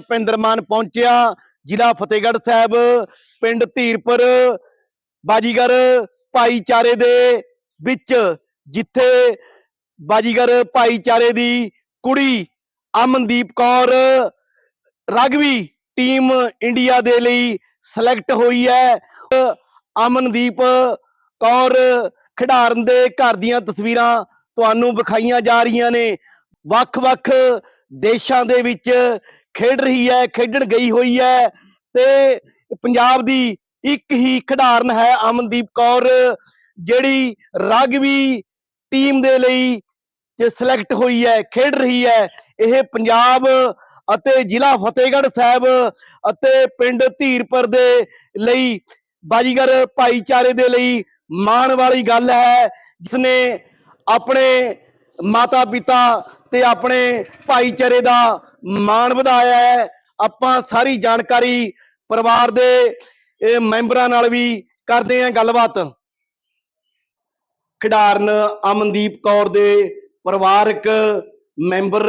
ਸਰਦਾਰ ਮਾਨ ਪਹੁੰਚਿਆ, ਜ਼ਿਲ੍ਹਾ ਫਤਿਹਗੜ੍ਹ ਸਾਹਿਬ, ਪਿੰਡ ਧੀਰਪੁਰ, ਬਾਜੀਗਰ ਭਾਈਚਾਰੇ ਦੇ ਵਿੱਚ, ਜਿੱਥੇ ਬਾਜੀਗਰ ਭਾਈਚਾਰੇ ਦੀ ਕੁੜੀ Amandeep Kaur rugby team India ਦੇ ਲਈ ਸਿਲੈਕਟ ਹੋਈ ਹੈ। ਅਮਨਦੀਪ ਕੌਰ ਖਿਡਾਰਨ ਦੇ ਘਰ ਦੀਆਂ ਤਸਵੀਰਾਂ ਤੁਹਾਨੂੰ ਵਿਖਾਈਆਂ ਜਾ ਰਹੀਆਂ ਨੇ। ਵੱਖ-ਵੱਖ ਦੇਸ਼ਾਂ ਦੇ ਵਿੱਚ ਖੇਡ ਰਹੀ ਹੈ, ਖੇਡਣ ਗਈ ਹੋਈ ਹੈ ਤੇ ਪੰਜਾਬ ਦੀ ਇੱਕ ਹੀ ਖਿਡਾਰਨ ਹੈ ਅਮਨਦੀਪ ਕੌਰ, ਜਿਹੜੀ ਰਗਬੀ ਟੀਮ ਦੇ ਲਈ ਤੇ ਸਿਲੈਕਟ ਹੋਈ ਹੈ, ਖੇਡ ਰਹੀ ਹੈ। ਇਹ ਪੰਜਾਬ ਅਤੇ ਜ਼ਿਲ੍ਹਾ ਫਤਿਹਗੜ੍ਹ ਸਾਹਿਬ ਅਤੇ ਪਿੰਡ ਧੀਰਪੁਰ ਦੇ ਲਈ ਬਾਜੀਗਰ ਭਾਈਚਾਰੇ ਦੇ ਲਈ ਮਾਣ ਵਾਲੀ ਗੱਲ ਹੈ, ਜਿਸਨੇ ਆਪਣੇ ਮਾਤਾ ਪਿਤਾ ਤੇ ਆਪਣੇ ਭਾਈਚਾਰੇ ਦਾ ਮਾਣ ਵਧਾਇਆ ਹੈ। ਆਪਾਂ ਸਾਰੀ ਜਾਣਕਾਰੀ ਪਰਿਵਾਰ ਦੇ ਮੈਂਬਰਾਂ ਨਾਲ ਵੀ ਕਰਦੇ ਹਾਂ ਗੱਲਬਾਤ। ਖਿਡਾਰਨ ਅਮਨਦੀਪ ਕੌਰ ਦੇ ਪਰਿਵਾਰਕ ਮੈਂਬਰ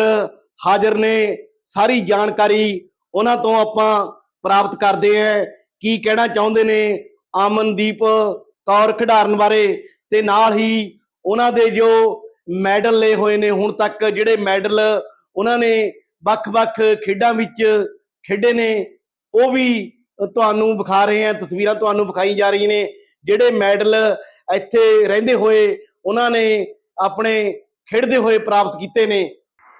ਹਾਜ਼ਰ ਨੇ। ਸਾਰੀ ਜਾਣਕਾਰੀ ਉਹਨਾਂ ਤੋਂ ਆਪਾਂ ਪ੍ਰਾਪਤ ਕਰਦੇ ਹਾਂ। ਕੀ ਕਹਿਣਾ ਚਾਹੁੰਦੇ ਨੇ ਅਮਨਦੀਪ ਕੌਰ ਖਿਡਾਰਨ ਬਾਰੇ? ਤੇ ਨਾਲ ਹੀ ਉਹਨਾਂ ਦੇ ਜੋ ਮੈਡਲ ਲਏ ਹੋਏ ਨੇ, ਹੁਣ ਤੱਕ ਜਿਹੜੇ ਮੈਡਲ ਉਹਨਾਂ ਨੇ ਵੱਖ-ਵੱਖ ਖੇਡਾਂ ਵਿੱਚ ਖੇਡੇ ਨੇ। ਉਹ ਵੀ ਤੁਹਾਨੂੰ ਵਿਖਾ ਰਹੇ ਹਾਂ ਤਸਵੀਰਾਂ ਤੁਹਾਨੂੰ ਵਿਖਾਈ ਜਾ ਰਹੀਆਂ ਨੇ। ਜਿਹੜੇ ਮੈਡਲ ਇੱਥੇ ਰਹਿੰਦੇ ਹੋਏ ਉਹਨਾਂ ਨੇ ਆਪਣੇ ਖੇਡਦੇ ਹੋਏ ਪ੍ਰਾਪਤ ਕੀਤੇ ਨੇ।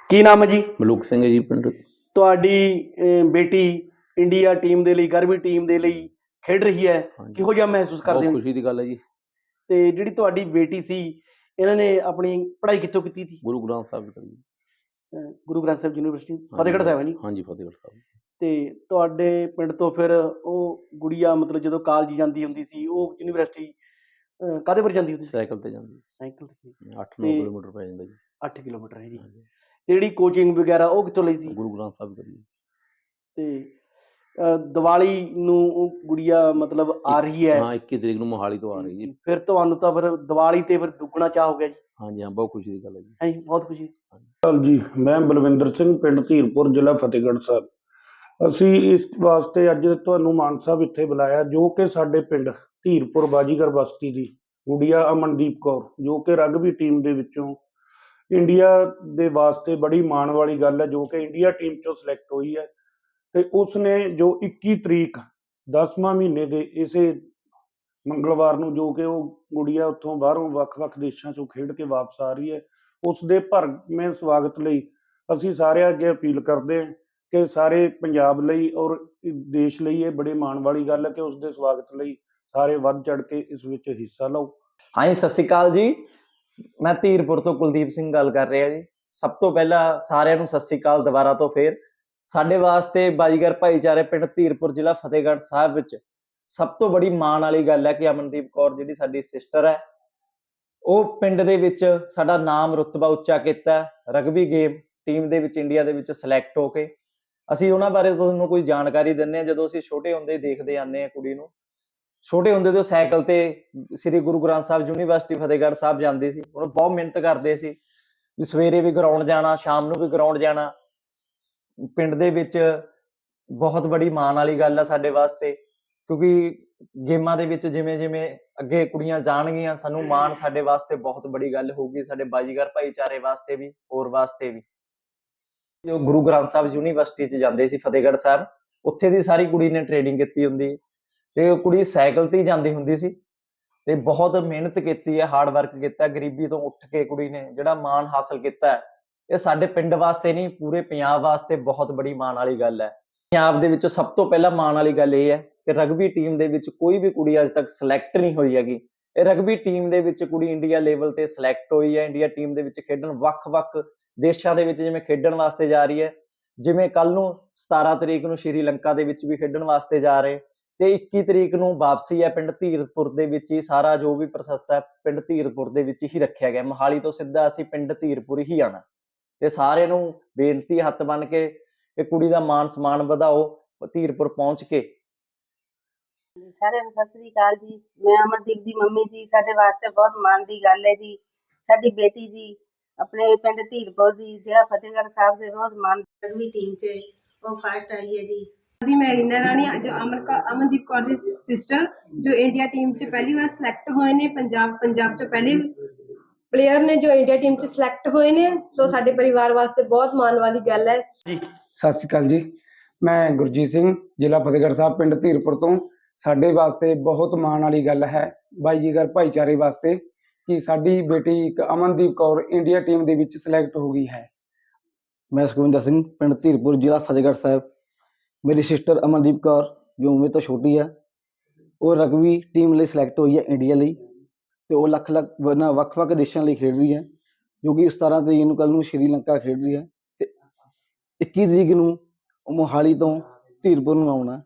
ਕੀ ਨਾਮ ਹੈ ਜੀ? ਮਲੂਕ ਸਿੰਘ ਜੀ ਪਿੰਡ। ਤੁਹਾਡੀ ਬੇਟੀ ਇੰਡੀਆ ਟੀਮ ਦੇ ਲਈ ਗਰਬੀ ਟੀਮ ਦੇ ਲਈ ਖੇਡ ਰਹੀ ਹੈ। ਕਿਹੋ ਜਿਹਾ ਮਹਿਸੂਸ ਕਰਦੇ ਬਹੁਤ ਹੋ ਖੁਸ਼ੀ ਦੀ ਗੱਲ ਹੈ ਜੀ। ਤੇ ਜਿਹੜੀ ਤੁਹਾਡੀ ਬੇਟੀ ਸੀ ਇਹਨਾਂ ਨੇ ਆਪਣੀ ਪੜ੍ਹਾਈ ਕਿੱਥੋਂ ਕੀਤੀ ਸੀ? ਗੁਰੂ ਗ੍ਰੰਥ ਸਾਹਿਬ ਅਹ, ਗੁਰੂ ਗ੍ਰੰਥ ਸਾਹਿਬ ਯੂਨੀਵਰਸਿਟੀ ਫਤਿਹਗੜ੍ਹ ਸਾਹਿਬ ਹੈ ਜੀ। ਹਾਂਜੀ ਫਤਿਹਗੜ੍ਹ ਸਾਹਿਬ। ਤੇ ਤੁਹਾਡੇ ਪਿੰਡ ਤੋਂ ਫਿਰ ਉਹ ਗੁੜੀਆ ਮਤਲਬ ਜਦੋਂ ਕਾਲਜ ਜਾਂਦੀ ਹੁੰਦੀ ਸੀ ਉਹ ਯੂਨੀਵਰਸਿਟੀ ਕਾਹਦੇ ਪਰ ਜਾਂਦੀ ਹੁੰਦੀ ਸੀ? ਸਾਈਕਲ ਤੇ ਜਾਂਦੀ। ਸਾਈਕਲ ਤੇ ਸੀ। 8-9 ਤੇ- ਕਿਲੋਮੀਟਰ ਪੈ ਜਾਂਦਾ ਜੀ। 8 ਕਿਲੋਮੀਟਰ ਹੈ ਜੀ। ਤੇ ਜਿਹੜੀ ਕੋਚਿੰਗ ਵਗੈਰਾ ਉਹ ਕਿੱਥੋਂ ਲਈ ਸੀ? ਗੁਰੂ ਗ੍ਰੰਥ ਸਾਹਿਬ ਕਰੀ। ਤੇ ਦੀਵਾਲੀ ਨੂੰ ਉਹ ਗੁੜੀਆ ਮਤਲਬ ਆ ਰਹੀ ਹੈ। ਹਾਂ 21 ਤਰੀਕ ਨੂੰ ਮੋਹਾਲੀ ਤੋਂ ਆ ਰਹੀ ਜੀ। ਫਿਰ ਤੁਹਾਨੂੰ ਤਾਂ ਫਿਰ ਦੀਵਾਲੀ ਤੇ ਫਿਰ ਦੁੱਗਣਾ ਚਾਹ ਹੋ ਗਿਆ ਜੀ। ਹਾਂਜੀ ਹਾਂ ਬਹੁਤ ਖੁਸ਼ੀ ਦੀ ਗੱਲ ਹੈ ਜੀ। ਹੈ ਜੀ ਬਹੁਤ ਖੁਸ਼ੀ। ਸਤਿ ਜੀ ਮੈਂ ਬਲਵਿੰਦਰ ਸਿੰਘ ਪਿੰਡ ਧੀਰਪੁਰ ਜ਼ਿਲ੍ਹਾ ਫਤਿਹਗੜ੍ਹ ਸਾਹਿਬ। ਅਸੀਂ ਇਸ ਵਾਸਤੇ ਅੱਜ ਤੁਹਾਨੂੰ ਮਾਨ ਸਾਹਿਬ ਇੱਥੇ ਬੁਲਾਇਆ ਜੋ ਕਿ ਸਾਡੇ ਪਿੰਡ ਧੀਰਪੁਰ ਬਾਜੀਗਰ ਬਸਤੀ ਦੀ ਗੁੜੀਆ ਅਮਨਦੀਪ ਕੌਰ ਜੋ ਕਿ ਰਗਬੀ ਟੀਮ ਦੇ ਵਿੱਚੋਂ ਇੰਡੀਆ ਦੇ ਵਾਸਤੇ ਬੜੀ ਮਾਣ ਵਾਲੀ ਗੱਲ ਹੈ ਜੋ ਕਿ ਇੰਡੀਆ ਟੀਮ ਚੋਂ ਸਿਲੈਕਟ ਹੋਈ ਹੈ। ਤੇ ਉਸ ਨੇ ਜੋ 21 ਤਰੀਕ 10ਵਾਂ ਮਹੀਨੇ ਦੇ ਇਸੇ ਮੰਗਲਵਾਰ ਨੂੰ ਜੋ ਕਿ ਉਹ ਗੁੜੀਆ ਉੱਥੋਂ ਬਾਹਰੋਂ ਵੱਖ-ਵੱਖ ਦੇਸ਼ਾਂ ਚੋਂ ਖੇਡ ਕੇ ਵਾਪਸ ਆ ਰਹੀ ਹੈ ਉਸ ਦੇ ਭਰਵੇਂ ਸਵਾਗਤ ਲਈ ਅਸੀਂ ਸਾਰਿਆਂ ਅੱਗੇ ਅਪੀਲ ਕਰਦੇ ਹਾਂ ਕਿ ਸਾਰੇ ਪੰਜਾਬ ਲਈ ਔਰ ਦੇਸ਼ ਲਈ ਇਹ ਬੜੇ ਮਾਣ ਵਾਲੀ ਗੱਲ ਹੈ ਕਿ ਉਸ ਦੇ ਸਵਾਗਤ ਲਈ ਸਾਰੇ ਵੱਧ ਚੜ ਕੇ ਇਸ ਵਿੱਚ ਹਿੱਸਾ ਲਓ। ਹਾਂਜੀ, ਸਤਿ ਸ਼੍ਰੀ ਅਕਾਲ ਜੀ। ਮੈਂ ਧੀਰਪੁਰ ਤੋਂ ਕੁਲਦੀਪ ਸਿੰਘ ਗੱਲ ਕਰ ਰਿਹਾ ਜੀ। ਸਭ ਤੋਂ ਪਹਿਲਾਂ ਸਾਰਿਆਂ ਨੂੰ ਸਤਿ ਸ਼੍ਰੀ ਅਕਾਲ ਦੁਬਾਰਾ ਤੋਂ ਫੇਰ। ਸਾਡੇ ਵਾਸਤੇ ਬਾਜੀਗਰ ਭਾਈਚਾਰੇ ਪਿੰਡ ਧੀਰਪੁਰ ਜ਼ਿਲ੍ਹਾ ਫਤਿਹਗੜ੍ਹ ਸਾਹਿਬ ਵਿੱਚ ਸਭ ਤੋਂ ਬੜੀ ਮਾਣ ਵਾਲੀ ਗੱਲ ਹੈ ਕਿ ਅਮਨਦੀਪ ਕੌਰ ਜਿਹੜੀ ਸਾਡੀ ਸਿਸਟਰ ਹੈ, ਉਹ ਪਿੰਡ ਦੇ ਵਿੱਚ ਸਾਡਾ ਨਾਮ ਰੁਤਬਾ ਉੱਚਾ ਕੀਤਾ ਰਗਬੀ ਗੇਮ ਟੀਮ ਦੇ ਵਿੱਚ ਇੰਡੀਆ ਦੇ ਵਿੱਚ ਸਿਲੈਕਟ ਹੋ ਕੇ। ਅਸੀਂ ਉਹਨਾਂ ਬਾਰੇ ਤੁਹਾਨੂੰ ਕੋਈ ਜਾਣਕਾਰੀ ਦਿੰਨੇ ਆ ਜਦੋਂ ਅਸੀਂ ਛੋਟੇ ਹੁੰਦੇ ਦੇਖਦੇ ਆਨੇ ਆ ਕੁੜੀ ਨੂੰ। ਛੋਟੇ ਹੁੰਦੇ ਤੋਂ ਸਾਈਕਲ ਤੇ ਸ੍ਰੀ ਗੁਰੂ ਗ੍ਰੰਥ ਸਾਹਿਬ ਯੂਨੀਵਰਸਿਟੀ ਫਤਿਹਗੜ੍ਹ ਸਾਹਿਬ ਜਾਂਦੀ ਸੀ। ਉਹ ਬਹੁਤ ਮਿਹਨਤ ਕਰਦੇ ਸੀ ਵੀ ਸਵੇਰੇ ਵੀ ਗਰਾਊਂਡ ਜਾਣਾ, ਸ਼ਾਮ ਨੂੰ ਵੀ ਗਰਾਊਂਡ ਜਾਣਾ। ਪਿੰਡ ਦੇ ਵਿੱਚ ਬਹੁਤ ਬੜੀ ਮਾਣ ਵਾਲੀ ਗੱਲ ਆ ਸਾਡੇ ਵਾਸਤੇ, ਕਿਉਂਕਿ ਗੇਮਾਂ ਦੇ ਵਿੱਚ ਜਿਵੇਂ ਜਿਵੇਂ ਅੱਗੇ ਕੁੜੀਆਂ ਜਾਣਗੀਆਂ, ਸਾਨੂੰ ਮਾਣ ਸਾਡੇ ਵਾਸਤੇ ਬਹੁਤ ਬੜੀ ਗੱਲ ਹੋਊਗੀ, ਸਾਡੇ ਬਾਜੀਗਰ ਭਾਈਚਾਰੇ ਵਾਸਤੇ ਵੀ, ਹੋਰ ਵਾਸਤੇ ਵੀ। ਜੋ ਗੁਰੂ ਗ੍ਰੰਥ ਸਾਹਿਬ ਯੂਨੀਵਰਸਿਟੀ 'ਚ ਜਾਂਦੇ ਸੀ ਫਤਿਹਗੜ੍ਹ ਸਾਹਿਬ, ਉੱਥੇ ਦੀ ਸਾਰੀ ਕੁੜੀ ਨੇ ਟ੍ਰੇਨਿੰਗ ਕੀਤੀ ਹੁੰਦੀ, ਤੇ ਉਹ ਕੁੜੀ ਸਾਈਕਲ ਤੇ ਜਾਂਦੀ ਹੁੰਦੀ ਸੀ, ਤੇ ਬਹੁਤ ਮਿਹਨਤ ਕੀਤੀ ਹੈ ਹਾਰਡ ਵਰਕ ਕੀਤਾ, ਗਰੀਬੀ ਤੋਂ ਉੱਠ ਕੇ ਕੁੜੀ ਨੇ, ਜਿਹੜਾ ਮਾਣ ਹਾਸਲ ਕੀਤਾ ਇਹ ਸਾਡੇ ਪਿੰਡ ਵਾਸਤੇ ਨਹੀਂ, ਪੂਰੇ ਪੰਜਾਬ ਵਾਸਤੇ ਬਹੁਤ ਬੜੀ ਮਾਣ ਵਾਲੀ ਗੱਲ ਹੈ। ਪੰਜਾਬ ਦੇ ਵਿੱਚ ਸਭ ਤੋਂ ਪਹਿਲਾਂ ਮਾਣ ਵਾਲੀ ਗੱਲ ਇਹ ਹੈ ਕਿ ਰਗਬੀ ਟੀਮ ਦੇ ਵਿੱਚ ਕੋਈ ਵੀ ਕੁੜੀ ਅਜੇ ਤੱਕ ਸਿਲੈਕਟ ਨਹੀਂ ਹੋਈ ਹੈਗੀ। ਇਹ ਰਗਬੀ ਟੀਮ ਦੇ ਵਿੱਚ ਕੁੜੀ ਇੰਡੀਆ ਲੈਵਲ ਤੇ ਸਿਲੈਕਟ ਹੋਈ ਹੈ। ਇੰਡੀਆ ਟੀਮ ਦੇ ਵਿੱਚ ਖੇਡਣ ਵੱਖ-ਵੱਖ ਦੇਸ਼ਾਂ ਦੇ ਵਿੱਚ ਜਿਵੇਂ ਖੇਡਣ ਵਾਸਤੇ ਜਾ ਰਹੀ ਹੈ। ਜਿਵੇਂ ਕੱਲ ਨੂੰ 17 ਤਰੀਕ ਨੂੰ ਸ਼੍ਰੀਲੰਕਾ ਦੇ ਵਿੱਚ ਵੀ ਖੇਡਣ ਵਾਸਤੇ ਜਾ ਰਹੇ। ਤੇ 21 ਤਰੀਕ ਨੂੰ ਵਾਪਸੀ ਹੈ ਪਿੰਡ ਧੀਰਪੁਰ ਦੇ ਵਿੱਚ ਹੀ। ਸਾਰਾ ਜੋ ਵੀ ਪ੍ਰੋਸੈਸ ਹੈ ਪਿੰਡ ਧੀਰਪੁਰ ਦੇ ਵਿੱਚ ਹੀ ਰੱਖਿਆ ਗਿਆ। ਮੋਹਾਲੀ ਤੋਂ ਸਿੱਧਾ ਅਸੀਂ ਪਿੰਡ ਧੀਰਪੁਰ ਹੀ ਆਣਾ ਤੇ ਸਾਰਿਆਂ ਨੂੰ ਬੇਨਤੀ ਹੱਥ ਬੰਨ ਕੇ ਇਹ ਕੁੜੀ ਦਾ ਮਾਨ ਸਨਮਾਨ ਵਧਾਓ ਧੀਰਪੁਰ ਪਹੁੰਚ ਕੇ। ਸਾਰਿਆਂ ਨੂੰ ਸਤਿ ਸ੍ਰੀ ਅਕਾਲ ਜੀ। ਮੈਂ ਅਮਰਦੀਪ ਦੀ ਮੰਮੀ ਜੀ। ਸਾਡੇ ਵਾਸਤੇ ਬਹੁਤ ਮਾਣ ਦੀ ਗੱਲ ਹੈ ਜੀ। ਸਾਡੀ ਬੇਟੀ ਜੀ ਆਪਣੇ ਪਿੰਡ ਧੀਰਪੁਰ ਦੀ ਜਿਹੜਾ ਫਤਿਹਗੜ੍ਹ ਸਾਹਿਬ ਦੇ ਬਹੁਤ ਮਾਣ ਰਗਬੀ ਟੀਮ 'ਚ ਉਹ ਫਾਸਟ ਆਈ ਹੈ ਜੀ। ਦੀ ਮੈਂ ਰੀਨਾ ਰਾਣੀ ਜੋ ਅਮਨ ਕੌ- ਅਮਨਦੀਪ ਕੌਰ ਦੀ ਸਿਸਟਰ ਜੋ ਇੰਡੀਆ ਟੀਮ 'ਚ ਪਹਿਲੀ ਵਾਰ ਸਿਲੈਕਟ ਹੋਏ ਨੇ ਪੰਜਾਬ ਪੰਜਾਬ 'ਚ ਪਹਿਲੇ ਪਲੇਅਰ ਨੇ ਜੋ ਇੰਡੀਆ ਟੀਮ 'ਚ ਸਿਲੈਕਟ ਹੋਏ ਨੇ ਸੋ ਸਾਡੇ ਪਰਿਵਾਰ ਵਾਸਤੇ ਬਹੁਤ ਮਾਣ ਵਾਲੀ ਗੱਲ ਹੈ। ਸਤਿ ਸ਼੍ਰੀ ਅਕਾਲ ਜੀ। ਮੈਂ ਗੁਰਜੀਤ ਸਿੰਘ ਜ਼ਿਲ੍ਹਾ ਫਤਿਹਗੜ੍ਹ ਸਾਹਿਬ ਪਿੰਡ ਧੀਰਪੁਰ ਤੋਂ। ਸਾਡੇ ਵਾਸਤੇ ਬਹੁਤ ਮਾਣ ਵਾਲੀ ਗੱਲ ਹੈ ਬਾਈ ਜੀਗਰ ਭਾਈਚਾਰੇ ਵਾਸਤੇ ਕਿ ਸਾਡੀ ਬੇਟੀ ਇੱਕ ਅਮਨਦੀਪ ਕੌਰ ਇੰਡੀਆ ਟੀਮ ਦੇ ਵਿੱਚ ਸਿਲੈਕਟ ਹੋ ਗਈ ਹੈ। ਮੈਂ ਸੁਖਵਿੰਦਰ ਸਿੰਘ ਪਿੰਡ ਧੀਰਪੁਰ ਜ਼ਿਲ੍ਹਾ ਫਤਿਹਗੜ੍ਹ ਸਾਹਿਬ। ਮੇਰੀ ਸਿਸਟਰ ਅਮਨਦੀਪ ਕੌਰ ਜੋ ਮੇਰੇ ਤੋਂ ਛੋਟੀ ਹੈ ਉਹ ਰਗਬੀ ਟੀਮ ਲਈ ਸਿਲੈਕਟ ਹੋਈ ਹੈ ਇੰਡੀਆ ਲਈ। ਤੇ ਉਹ ਲੱਖ ਲੱਖ ਵ- ਵੱਖ-ਵੱਖ ਦੇਸ਼ਾਂ ਲਈ ਖੇਡ ਰਹੀ ਹੈ, ਜੋ ਕਿ 17 ਤਰੀਕ ਨੂੰ ਕੱਲ ਨੂੰ ਸ਼੍ਰੀਲੰਕਾ ਖੇਡ ਰਹੀ ਹੈ ਤੇ 21 ਤਰੀਕ ਨੂੰ ਉਹ ਮੋਹਾਲੀ ਤੋਂ ਧੀਰਪੁਰ ਨੂੰ ਆਉਣਾ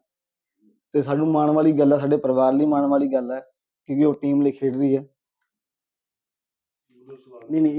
ਤੇ ਸਾਨੂੰ ਮਾਣ ਵਾਲੀ ਗੱਲ ਹੈ, ਸਾਡੇ ਪਰਿਵਾਰ ਲਈ ਮਾਣ ਵਾਲੀ ਗੱਲ ਹੈ, ਕਿਉਂਕਿ ਉਹ ਟੀਮ ਲਈ ਖੇਡ ਰਹੀ ਹੈ। ਨਹੀਂ ਨਹੀਂ